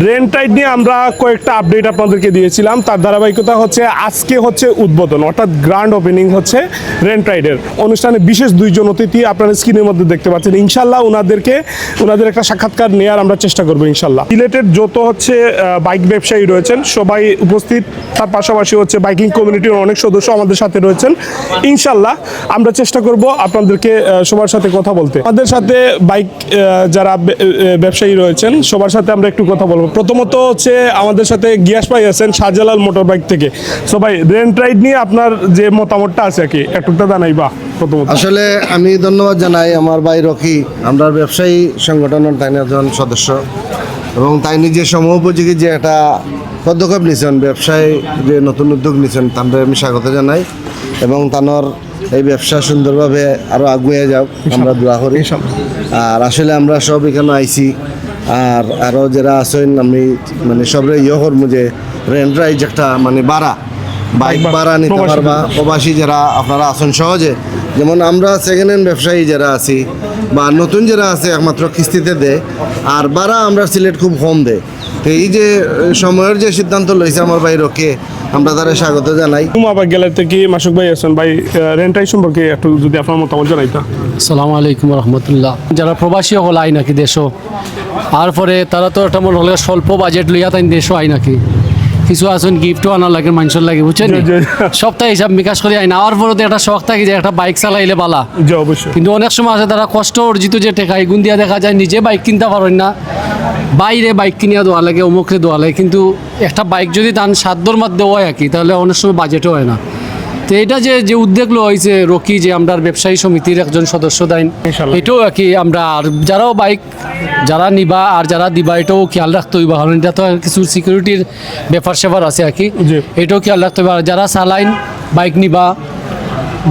Rent ride নিয়ে আমরা কয়েকটা আপডেট আপনাদেরকে দিয়েছিলাম। তার ধারাবাহিকতা হচ্ছে, আজকে হচ্ছে উদ্বোধন, অর্থাৎ গ্র্যান্ড ওপেনিং হচ্ছে রেন্ট রাইডের অনুষ্ঠানে বিশেষ দুইজন অতিথি আপনারা স্ক্রিনের মধ্যে দেখতে পাচ্ছেন। ইনশাল্লাহ ওনাদেরকে, ওনাদের একটা সাক্ষাৎকার নেওয়ার আমরা চেষ্টা করব ইনশাল্লাহ সিলেটের যত হচ্ছে বাইক ব্যবসায়ী রয়েছেন, সবাই উপস্থিত। তার পাশাপাশি হচ্ছে বাইকিং কমিউনিটির অনেক সদস্য আমাদের সাথে রয়েছেন। ইনশাল্লাহ আমরা চেষ্টা করব আপনাদেরকে সবার সাথে কথা বলতে। আমাদের সাথে বাইক যারা ব্যবসায়ী রয়েছেন, সবার সাথে আমরা একটু কথা বলব। প্রথমত হচ্ছে আমাদের সাথে গিয়াস ভাই আছেন শাহজালাল মোটর বাইক থেকে। সো ভাই রেন্ট রাইড নিয়ে আপনার যে মতামতটা আছে আর কি একটুটা জানাই বা প্রথমত। আসলে আমি ধন্যবাদ জানাই আমার ভাই রকি আমরা ব্যবসায়ী সংগঠনের তাই একজন সদস্য। এবং তাই নিজে সময়োপযোগী যে একটা পদক্ষেপ নিয়েছেন ব্যবসায় যে নতুন উদ্যোগ নিয়েছেন তাদের আমি স্বাগত জানাই। এবং তানোর এই ব্যবসা সুন্দরভাবে আরও আগুয়ে যাও আমরা দোয়া করি। আর আসলে আমরা সব এখানে আইছি। আর আরও যারা আছেন আমি মানে সবরে ইয়ে করব যে রেন্ট রাইজ একটা মানে বাড়া বাইক ভাড়া, ভাড়া নিতে পারবা। প্রবাসী যারা আপনারা আছেন সহজে যেমন আমরা সেকেন্ড হ্যান্ড ব্যবসায়ী যারা আছি বা নতুন যারা আছে একমাত্র কিস্তিতে দেয় আর ভাড়া আমরা সিলেট খুব কম দেয়। তো এই যে সময়ের যে সিদ্ধান্ত লইছে আমার ভাই রকে আমরা তারা স্বাগত জানাই। বা গেলে থেকে মাসুক ভাই আছেন? ভাই রেন্ট রাইড সম্পর্কে একটু যদি আপনার মতামত জানাইতা। সালামু আলাইকুম রহমতুল্লাহ। যারা প্রবাসী হল আই নাকি দেশও আর পরে তারা তো একটা মনে হলে স্বল্প বাজেট লইয়া তাই দেশও আই নাকি? কিছু আছেন গিফটও আনার লাগে মানুষের লাগে বুঝছেন। সপ্তাহে হিসাব বিকাশ করে আইন। আওয়ার পরে তো একটা শখ থাকে যে একটা বাইক চালাইলে বালা। কিন্তু অনেক সময় আছে তারা কষ্ট অর্জিত যে টেকা এগুন দিয়া দেখা যায় নিজে বাইক কিনতে পারেন না। বাইরে বাইক কিনিয়া দেওয়া লাগে অমুকরে দেওয়া লাগে। কিন্তু একটা বাইক যদি তান সাধ্যর মধ্যে হয় আর কি তাহলে অনেক সময় বাজেটও হয় না। তো এটা যে যে উদ্যোগ লো হয়েছে রকি যে আমরা ব্যবসায়ী সমিতির একজন সদস্য দাইন ইনশাল্লাহ। এটাও আর কি আমরা আর যারাও বাইক যারা নিবা আর যারা দিবা এটাও খেয়াল রাখতে হইবা। কারণ এটা তো কিছু সিকিউরিটির ব্যাপার স্যাপার আছে আর কি। এটাও খেয়াল রাখতে হবে আর যারা চালাইন বাইক নিবা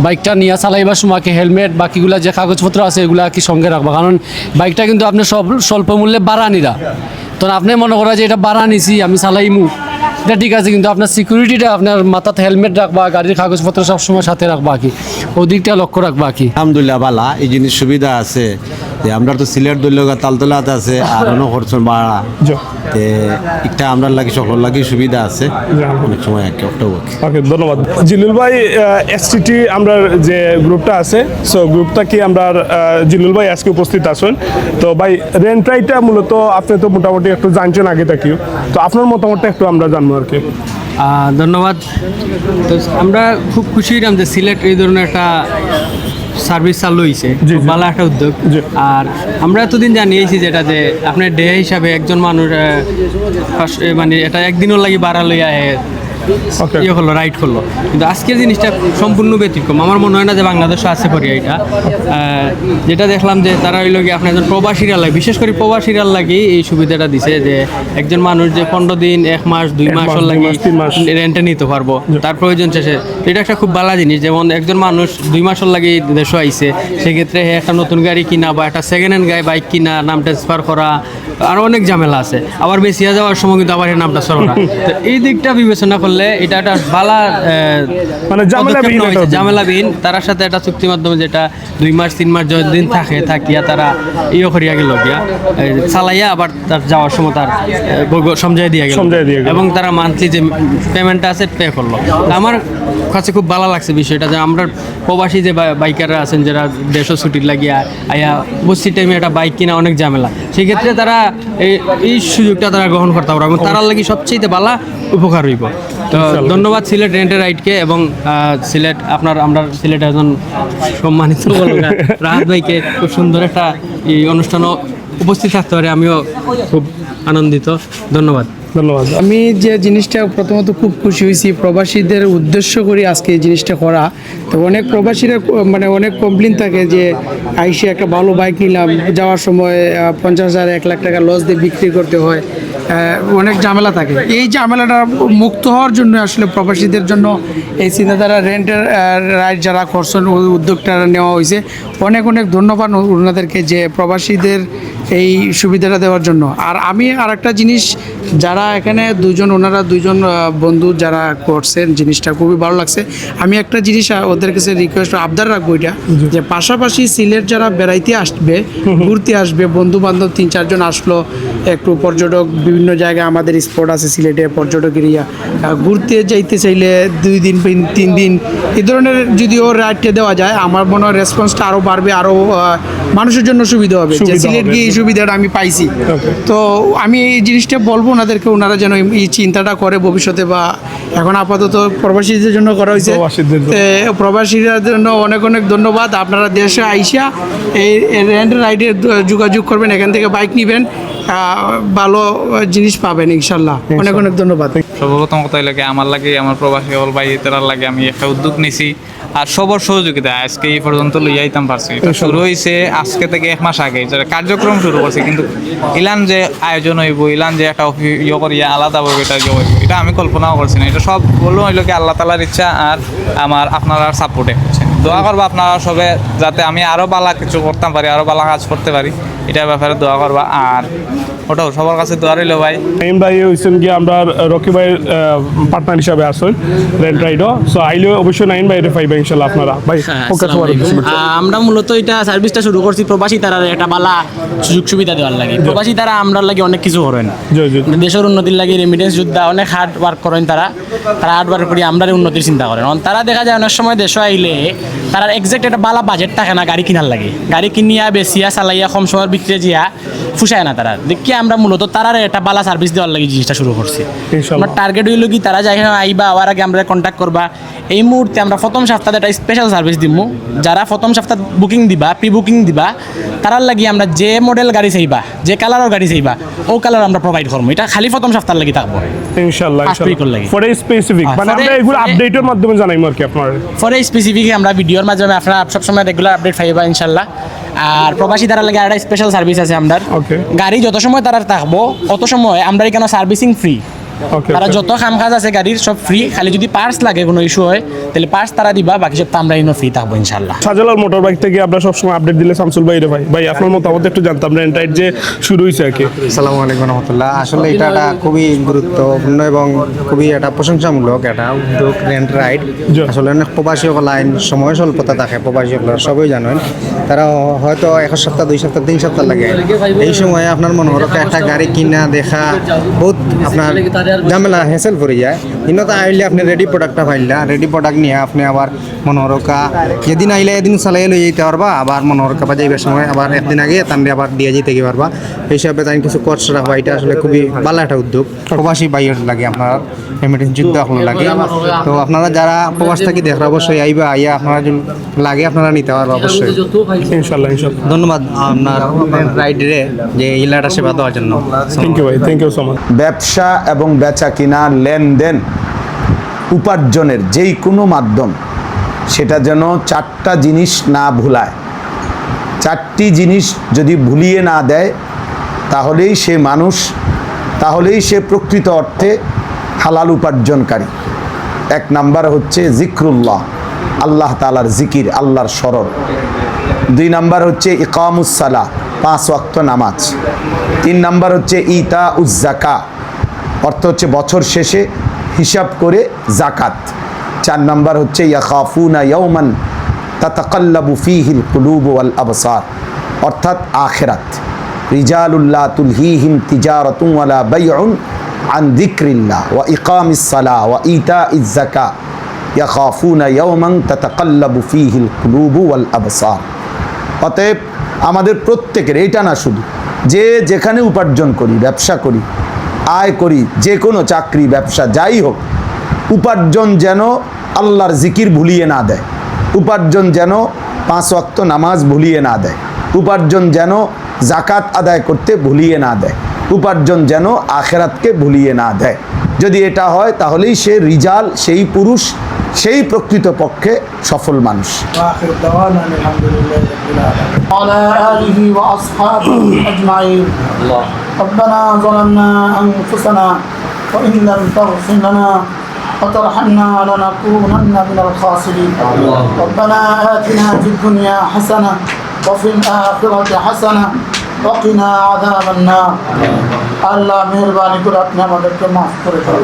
বাইকটা নিয়ে চালাইবার সময় কি হেলমেট বাকিগুলা যে কাগজপত্র আছে এগুলা কি সঙ্গে রাখবা। কারণ বাইকটা কিন্তু আপনি সব স্বল্প মূল্যে বাড়া নিরা। তখন আপনি মনে করা যে এটা বাড়া নিছি আমি চালাইমু। এটা ঠিক আছে, কিন্তু আপনার সিকিউরিটিটা আপনার মাথাতে হেলমেট রাখবা, গাড়ির কাগজপত্র সবসময় সাথে রাখবা কি। ওদিকটা লক্ষ্য রাখবা কি। আলহামদুলিল্লাহ বালা এই জিনিস সুবিধা আছে। আমরা তো সিলেট দলীয় তালতলাত আছে আর অন্য খরচ বাড়া তে একটা আমরা লাগি সকল লাগি সুবিধা আছে। অনেক সময় একে একটা ওকে ধন্যবাদ। জিলুল ভাই এসটিটি আমরা যে গ্রুপটা আছে সো গ্রুপটা কি আমরা জিলুল ভাই আজকে উপস্থিত আছেন। তো ভাই রেন্ট রাইডটা মূলত আপনি তো মোটামুটি একটু জানছেন আগে থেকেও। তো আপনার মতামতটা একটু আমরা জানব আর কি। ধন্যবাদ। তো আমরা খুব খুশি হইলাম যে সিলেট এই ধরনের একটা সার্ভিস চালু হয়েছে। ভালো একটা উদ্যোগ। আর আমরা এতদিন জানিয়েছি যেটা যে আপনার ডে হিসাবে একজন মানুষ মানে এটা একদিনও লাগে বাড়া লইয়া ইয়ে করল রাইড করল কিন্তু আজকের জিনিসটা সম্পূর্ণ ব্যতিক্রম। আমার মনে হয় না যে বাংলাদেশে আছে করি এটা যেটা দেখলাম যে তারা হইল গিয়ে আপনার একজন প্রবাসীরা লাগে বিশেষ করে প্রবাসীরা লাগে এই সুবিধাটা দিছে যে একজন মানুষ যে পনেরো দিন এক মাস দুই মাস লাগে। রেন্টে নিতে পারব। তার প্রয়োজন শেষে। এটা একটা খুব ভালো জিনিস। যেমন একজন মানুষ দুই মাসের লাগে দেশে আইসে সেক্ষেত্রে একটা নতুন গাড়ি কিনা বা একটা সেকেন্ড হ্যান্ড গাড়ি বাইক কিনা নাম ট্রান্সফার করা আরও অনেক ঝামেলা আছে। আবার বেশিয়া যাওয়ার সময় কিন্তু আবার নামটা সরা তো এই দিকটা বিবেচনা করলে এটা একটা ভালো মানে ঝামেলাবিহীন একটা তার সাথে একটা চুক্তির মাধ্যমে যেটা দুই মাস তিন মাস যতদিন থাকে থাকিয়া তারা ইয়ে করিয়া গেল গিয়া চালাইয়া আবার তার যাওয়ার সময় তার সমঝাই দিয়া গেল। এবং তারা মান্থলি যে পেমেন্টটা আছে পে করল। আমার কাছে খুব ভালো লাগছে বিষয়টা যে আমরা প্রবাসী যে বাই- বাইকাররা আছেন যারা দেড়শো ছুটির লাগিয়া আয়া বসছি টাইমে একটা বাইক কিনা অনেক ঝামেলা। সেক্ষেত্রে তারা এই এই সুযোগটা তারা গ্রহণ করতে পারবে এবং তারা লাগি সবচেয়ে ভালো উপকার হইব। তো ধন্যবাদ সিলেট রেন্টের রাইডকে এবং সিলেট আপনার, আমরা সিলেট একজন সম্মানিত রাহাত ভাইকে খুব সুন্দর একটা এই অনুষ্ঠানও উপস্থিত থাকতে পারে, আমিও খুব আনন্দিত। ধন্যবাদ। ধন্যবাদ। আমি যে জিনিসটা প্রথমত খুব খুশি হয়েছি, প্রবাসীদের উদ্দেশ্য করে আজকে এই জিনিসটা করা। তো অনেক প্রবাসীরা মানে অনেক কমপ্লেন থাকে যে, আইসে একটা ভালো বাইক নিলাম, যাওয়ার সময় পঞ্চাশ হাজার, এক লাখ টাকা লস দিয়ে বিক্রি করতে হয়। অনেক ঝামেলা থাকে। এই ঝামেলাটা মুক্ত হওয়ার জন্য আসলে প্রবাসীদের জন্য এই চিন্তাধারা রেন্টের রাইড যারা করছেন উদ্যোগটা নেওয়া হয়েছে। অনেক অনেক ধন্যবাদ ওনাদেরকে যে প্রবাসীদের এই সুবিধাটা দেওয়ার জন্য। আর আমি আর একটা জিনিস যারা এখানে দুজন ওনারা দুজন বন্ধু যারা করছেন জিনিসটা খুবই ভালো লাগছে। আমি একটা জিনিস ওদের কাছে রিকোয়েস্ট আবদার রাখব এটা যে পাশাপাশি সিলেট যারা বেড়াইতে আসবে ঘুরতে আসবে বন্ধু বান্ধব তিন চারজন আসলো একটু পর্যটক বিভিন্ন বিভিন্ন জায়গায় আমাদের স্পট আছে সিলেটে পর্যটক এরিয়া ঘুরতে যাইতে চাইলে দুই দিন তিন- দিন। এ ধরনের যদি ওর রাইডটা দেওয়া যায় আমার মনে হয় রেসপন্সটা আরও বাড়বে আরও মানুষের জন্য সুবিধা হবে। যে সিলেট গিয়ে এই সুবিধাটা আমি পাইছি। তো আমি এই জিনিসটা বলব ওনাদেরকে ওনারা যেন এই চিন্তাটা করে ভবিষ্যতে বা এখন আপাতত প্রবাসীদের জন্য করা হয়েছে। প্রবাসীদের জন্য। অনেক অনেক ধন্যবাদ। আপনারা দেশে আইসা এই রেন্ট রাইডে যোগাযোগ করবেন এখান থেকে বাইক নেবেন ভালো জিনিস পাবেন ইনশাল্লাহ। অনেক অনেক ধন্যবাদ। সর্বপ্রথম কথা লাগে আমার লাগে আমার প্রবাসী হল ভাই তার লাগে আমি একটা উদ্যোগ নিছি। আর সবার সহযোগিতা আজকে এই পর্যন্ত লইয়া আইতাম পারছি। এটা শুরু হয়েছে আজকে থেকে এক মাস আগে যেটা কার্যক্রম শুরু করছে কিন্তু ইলান যে আয়োজন হইব ইলান যে একটা ইয়ে করিয়া আলাদাভাবে এটা ইয়ে হইব এটা আমি কল্পনাও করছি না। এটা সব বলল হইল কি আল্লাহ তালার ইচ্ছা আর আমার আপনারা সাপোর্টে হচ্ছে। দোয়া করবা আপনারা সবে যাতে আমি আরও বালা কিছু করতাম পারি আরও বালা কাজ করতে পারি। এটার ব্যাপারে দোয়া করবা। আর ওটাও সবার কাছে দোয়া রইল ভাই। নাইম ভাই হয়েছেন কি আমরা রকি ভাইয়ের পার্টনার হিসাবে আসেন রেন্ট রাইডও। সো আইলে অবশ্যই নাইন ভাই এটা পাইবে ইনশাল্লাহ আপনারা। ভাই হ্যাঁ, আমরা মূলত এটা সার্ভিসটা শুরু করছি প্রবাসী তারা একটা বালা সুযোগ সুবিধা দেওয়ার লাগে। প্রবাসী তারা আমরা লাগে অনেক কিছু করেন। জি, জি। দেশের উন্নতির লাগে রেমিডেন্স যোদ্ধা অনেক হার্ড ওয়ার্ক করেন তারা। তারা হার্ড ওয়ার্ক করি আমরা উন্নতির চিন্তা করেন। অন তারা দেখা যায় অনেক সময় দেশে আইলে তারা এক্সাক্ট একটা বালা বাজেট থাকে না গাড়ি কিনার লাগে। গাড়ি কিনিয়া বেচিয়া চালাইয়া কম সময়ের বিক্রি জিয়া ফুসায় না তারা। দেখি আমরা মূলত তারার একটা বালা সার্ভিস দেওয়ার লাগে জিনিসটা শুরু করছি। আমার টার্গেট হইল কি তারা যাই আইবা আবার আগে আমরা কন্ট্যাক্ট করবা। এই মুহূর্তে আমরা প্রথম সপ্তাহে একটা স্পেশাল সার্ভিস দিব যারা প্রথম সপ্তাহ বুকিং দিবা প্রি বুকিং দিবা তারার লাগি আমরা যে মডেল গাড়ি চাইবা যে কালারের গাড়ি চাইবা ও কালার আমরা প্রোভাইড করব এটা খালি প্রথম সপ্তাহ লাগি থাকব। ফর স্পেসিফিক হ্যাঁ, মানে আমরা এগুলো আপডেটের মাধ্যমে জানাইম আর কি আপনার। পরে স্পেসিফিক আমরা ভিডিওর মাধ্যমে আপনারা সবসময় রেগুলার আপডেট পাইবা ইনশাল্লাহ। আর প্রবাসী তারা লাগে একটা স্পেশাল সার্ভিস আছে আমরা. গাড়ি যত সময় তারা থাকব অত সময় আমরা এখানে সার্ভিসিং ফ্রি তারা যত কাম কাজ আছে গাড়ির সব ফ্রি খালি যদি পার্স লাগে কোনো ইস্যু হয় তাহলে পার্স তারা দিবা বাকি সব তো আমরা ইনো ফ্রি থাকব ইনশাল্লাহ সাজালাল মোটর বাইক থেকে আমরা সবসময় আপডেট দিলে শামসুল ভাই রে ভাই। ভাই আপনার মতামত একটু জানতাম রেন্ট রাইড যে শুরু হয়েছে আর কি। আসসালামু আলাইকুম রহমতুল্লাহ। আসলে এটা একটা খুবই গুরুত্বপূর্ণ এবং খুবই একটা প্রশংসামূলক একটা উদ্যোগ রেন্ট রাইড আসলে অনেক প্রবাসী লাইন সময় স্বল্পতা থাকে প্রবাসী সবাই জানেন। তারা হয়তো এক সপ্তাহ দুই সপ্তাহ তিন সপ্তাহ লাগে। এই সময়ে আপনার মনে হলো একটা গাড়ি কিনা দেখা বহুত আপনার ঝামেলা হেসেল পড়ে যায়। কিন্তু তা আইলে আপনি রেডি প্রোডাক্টটা পাইলা। রেডি প্রোডাক্ট নিয়ে আপনি আবার মনোহরকা যেদিন আইলে এদিন চালাই লই যেতে পারবা আবার মনোরকা বা যাইবার সময় আবার একদিন আগে তান্ডে আবার দিয়ে যেতে কি পারবা। এই হিসাবে তাই কিছু খরচ রাখবা এটা আসলে খুবই ভালো একটা উদ্যোগ। প্রবাসী বাইয়ের লাগে আপনার রেমিটেন্স যুদ্ধ আপনার লাগে। তো আপনারা যারা প্রবাস থাকি দেখরা অবশ্যই আইবা আইয়া আপনারা যদি লাগে আপনারা নিতে পারবা অবশ্যই। ইনশাল্লাহ ইনশাল্লাহ ধন্যবাদ আপনার রাইডে যে ইলাটা সেবা দেওয়ার জন্য। থ্যাংক ইউ ভাই থ্যাংক ইউ সো মাচ ব্যবসা এবং বেচা কিনা লেনদেন উপার্জনের যেই কোনো মাধ্যম, সেটা যেন চারটা জিনিস না ভুলায়। চারটি জিনিস যদি ভুলিয়ে না দেয়, তাহলেই সে মানুষ, তাহলেই সে প্রকৃত অর্থে হালাল উপার্জনকারী। এক নাম্বার হচ্ছে জিক্রুল্লাহ, আল্লাহ তালার জিকির, আল্লাহর স্মরণ। দুই নাম্বার হচ্ছে ইকামুসালা পাঁচ ওয়াক্ত নামাজ। তিন নাম্বার হচ্ছে ইতা উজ্জাকা অর্থ হচ্ছে বছর শেষে হিসাব করে জাকাত চার নাম্বার হচ্ছে, ইয়াখাফুনা ইয়ৌমান তাতাকাল্লাবু ফিহিল কুলুব ওয়াল আবসার। অর্থাৎ আখেরাত। রিজালুল্লাহ তুলহিহিম তিজারাতুন ওয়ালা বাইউন আন যিকরিল্লাহ ওয়া ইকামিস সালাহ ওয়া ইতাইজ যাকাত ইয়াখাফুনা ইয়ৌমান তাতাকাল্লাবু ফিহিল কুলুব ওয়াল আবসার। অতএব আমাদের প্রত্যেকের, এইটা না শুধু, যে যেখানে উপার্জন করি, ব্যবসা করি আয় করি যে কোনো চাকরি ব্যবসা যাই হোক উপার্জন যেন আল্লাহর জিকির ভুলিয়ে না দেয় উপার্জন যেন পাঁচ অক্ত নামাজ ভুলিয়ে না দেয় উপার্জন যেন জাকাত আদায় করতে ভুলিয়ে না দেয় উপার্জন যেন আখেরাতকে ভুলিয়ে না দেয়। যদি এটা হয় তাহলেই সে রিজাল সেই পুরুষ সেই প্রকৃত পক্ষে সফল মানুষ। আলহামদুলিল্লাহ دعوانا أن الحمد لله رب العالمين وعلى اله واصحابه اجمعين ربنا ظلمنا انفسنا وان لم تغفر لنا وترحمنا لنكونن من الخاسرين ربنا اتنا في الدنيا حسنه وفي الاخره حسنه وقنا عذاب النار আল্লাহ মেহরবানি করে আপনি আমাদেরকে মাফ করে দেন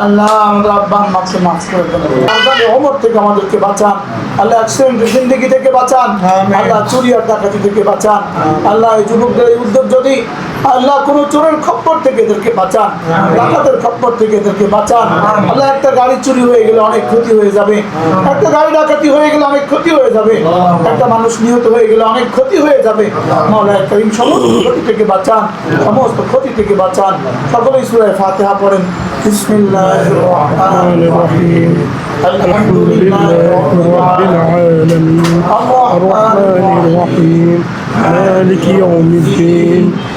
আল্লাহ আমাদের আব্বা আম্মাকে মাফ করে দেন আল্লাহ ওমর থেকে আমাদেরকে বাঁচান আল্লাহ অ্যাক্সিডেন্ট জিন্দগি থেকে বাঁচান আল্লাহ চুরি আর ডাকাতি থেকে বাঁচান আল্লাহ এই যুবকদের এই উদ্যোগ যদি আল্লাহ কোনো চোরের খপ্পর থেকে এদেরকে বাঁচান ডাকাতের খপ্পর থেকে এদেরকে বাঁচান আল্লাহ একটা গাড়ি চুরি হয়ে গেলে অনেক ক্ষতি হয়ে যাবে একটা গাড়ি ডাকাতি হয়ে গেলে অনেক ক্ষতি হয়ে যাবে একটা মানুষ নিহত হয়ে গেলে অনেক ক্ষতি হয়ে যাবে মাওলা করিম সমস্ত ক্ষতি থেকে বাঁচান সমস্ত ক্ষতি থেকে বাঁচান সকলেই সুরায় ফাতিহা পড়েন বিসমিল্লাহির রহমানির রহিম الحمد لله رب العالمين الرحمن الرحيم مالك يوم الدين